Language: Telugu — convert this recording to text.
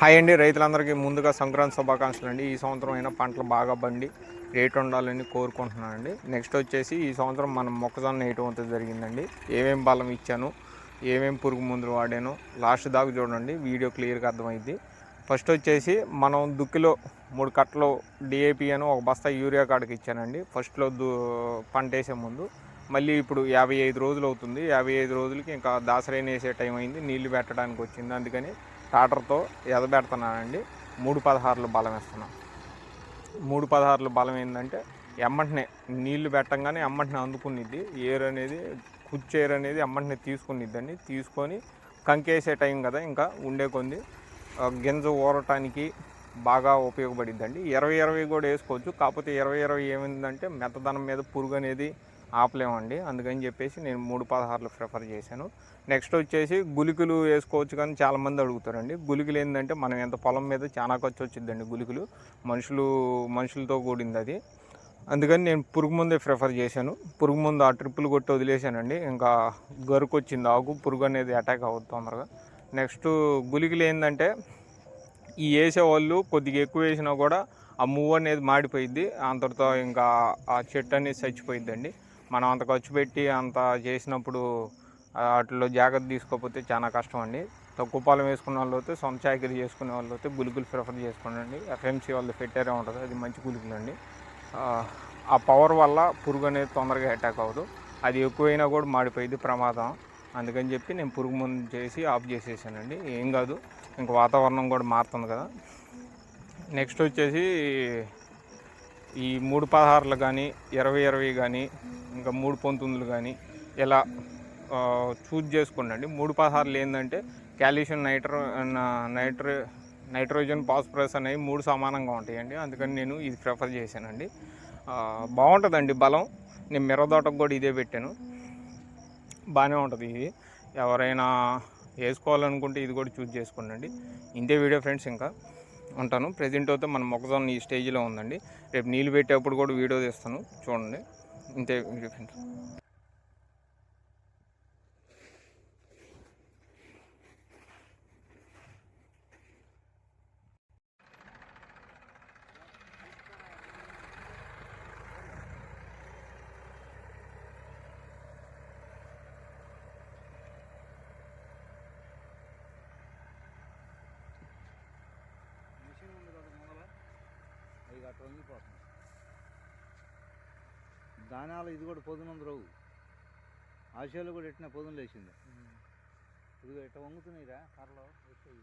హాయ్ అండి. రైతులందరికీ ముందుగా సంక్రాంతి శుభాకాంక్షలు అండి. ఈ సంవత్సరం అయినా పంటలు బాగా బండి రేట్ ఉండాలని కోరుకుంటున్నానండి. నెక్స్ట్ వచ్చేసి ఈ సంవత్సరం మనం మొక్కజొన్న వేయటం అంత జరిగిందండి. ఏమేం బలం ఇచ్చాను ఏమేం పురుగు మందులు వాడాను లాస్ట్ దాకా చూడండి వీడియో క్లియర్గా అర్థమైంది ఫస్ట్ వచ్చేసి మనం దుక్కిలో మూడు కట్టలు డిఏపి అని ఒక బస్తా యూరియా కాడకి ఇచ్చానండి. ఫస్ట్లో దు పంట వేసే ముందు. మళ్ళీ ఇప్పుడు యాభై ఐదు రోజులు అవుతుంది. యాభై ఐదు రోజులకి ఇంకా దాసరైన వేసే టైం అయింది. నీళ్ళు పెట్టడానికి వచ్చింది. అందుకని టాటర్తో ఎదబెడుతున్నానండి. మూడు పదహారులు బలం వేస్తున్నాం. మూడు పదహారులు బలం ఏంటంటే ఎమ్మంటనే నీళ్ళు పెట్టంగానే ఎమ్మంటనే అందుకునిద్ది. ఏర్ అనేది కుచ్చేరు అనేది ఎమ్మంటనే తీసుకునిద్దండి. తీసుకొని కంకేసే టైం కదా ఇంకా ఉండే కొంది గింజ ఊరటానికి బాగా ఉపయోగపడిద్దండి. ఇరవై ఇరవై కూడా వేసుకోవచ్చు. కాకపోతే ఇరవై ఇరవై ఏమైందంటే మెత్తదనం మీద పురుగు అనేది ఆపలేమండి. అందుకని చెప్పేసి నేను మూడు పదహారులు ప్రిఫర్ చేశాను. నెక్స్ట్ వచ్చేసి గులికలు వేసుకోవచ్చు కానీ చాలామంది అడుగుతారండి. గులికలు ఏంటంటే మనం ఎంత పొలం మీద చాలా ఖర్చు వచ్చిందండి గులికలు మనుషులు మనుషులతో కూడింది అది అందుకని నేను పురుగు ముందే ప్రిఫర్ చేశాను. పురుగు ముందు ఆ ట్రిప్పులు కొట్టి వదిలేశానండి. ఇంకా గరుకు వచ్చింది ఆకు పురుగు అనేది అటాక్ అవుతుంది తొందరగా. నెక్స్ట్ గులికలు ఏంటంటే ఈ వేసేవాళ్ళు కొద్దిగా ఎక్కువ వేసినా కూడా ఆ మూవ్ అనేది మాడిపోయిద్ది. అంతటితో ఇంకా ఆ చెట్టు అనేది చచ్చిపోయిద్దండి. మనం అంత ఖర్చు పెట్టి అంత చేసినప్పుడు వాటిలో జాగ్రత్త తీసుకోకపోతే చాలా కష్టం అండి. తక్కువ పాలెం వేసుకున్న వాళ్ళు అయితే సొంత చాకరీ చేసుకునే వాళ్ళు అయితే గులికలు ప్రిఫర్ చేసుకోండి ఎఫ్ఎంసీ వాళ్ళు పెట్టారే ఉంటుంది అది మంచి గులికలు అండి. ఆ, ఆ పవర్ వల్ల పురుగు అనేది తొందరగా అటాక్ అవ్వదు. అది ఎక్కువైనా కూడా మాడిపోయింది ప్రమాదం. అందుకని చెప్పి నేను పురుగు మందు చేసి ఆఫ్ చేసేసానండి. ఏం కాదు ఇంకా వాతావరణం కూడా మారుతుంది కదా. నెక్స్ట్ వచ్చేసి ఈ మూడు పదహారులు కానీ ఇరవై ఇరవై కానీ ఇంకా మూడు పంతొమ్మిదిలు కానీ ఇలా చూజ్ చేసుకోండి మూడు పదహారులు ఏంటంటే కాల్షియం నైట్రో నా- నైట్రో నైట్రోజన్ ఫాస్ఫరస్ అనేవి మూడు సమానంగా ఉంటాయండి. అందుకని నేను ఇది ప్రిఫర్ చేశానండి. బాగుంటుందండి బలం. నేను మిరదోటకు కూడా ఇదే పెట్టాను. బాగానే ఉంటుంది ఇది. ఎవరైనా వేసుకోవాలనుకుంటే ఇది కూడా చూజ్ చేసుకోండి ఇంతే వీడియో ఫ్రెండ్స్ ఇంకా. ఉంటాను. ప్రజెంట్ అయితే మన మొక్కజొన్న ఈ స్టేజ్లో ఉందండి. రేపు నీళ్ళు పెట్టేప్పుడు కూడా వీడియో తీస్తాను. చూడండి. ఇంతే. ఫ్రెండ్స్ అట్లా వంగిపోతుంది ధాన్యాలు ఇది కూడా పొదునుంది రావు ఆశయాలు కూడా ఎట్టిన పొదును లేచింది. ఇదిగో ఇట్లా వంగుతున్నాయిరా కర్రలో. వచ్చాయి.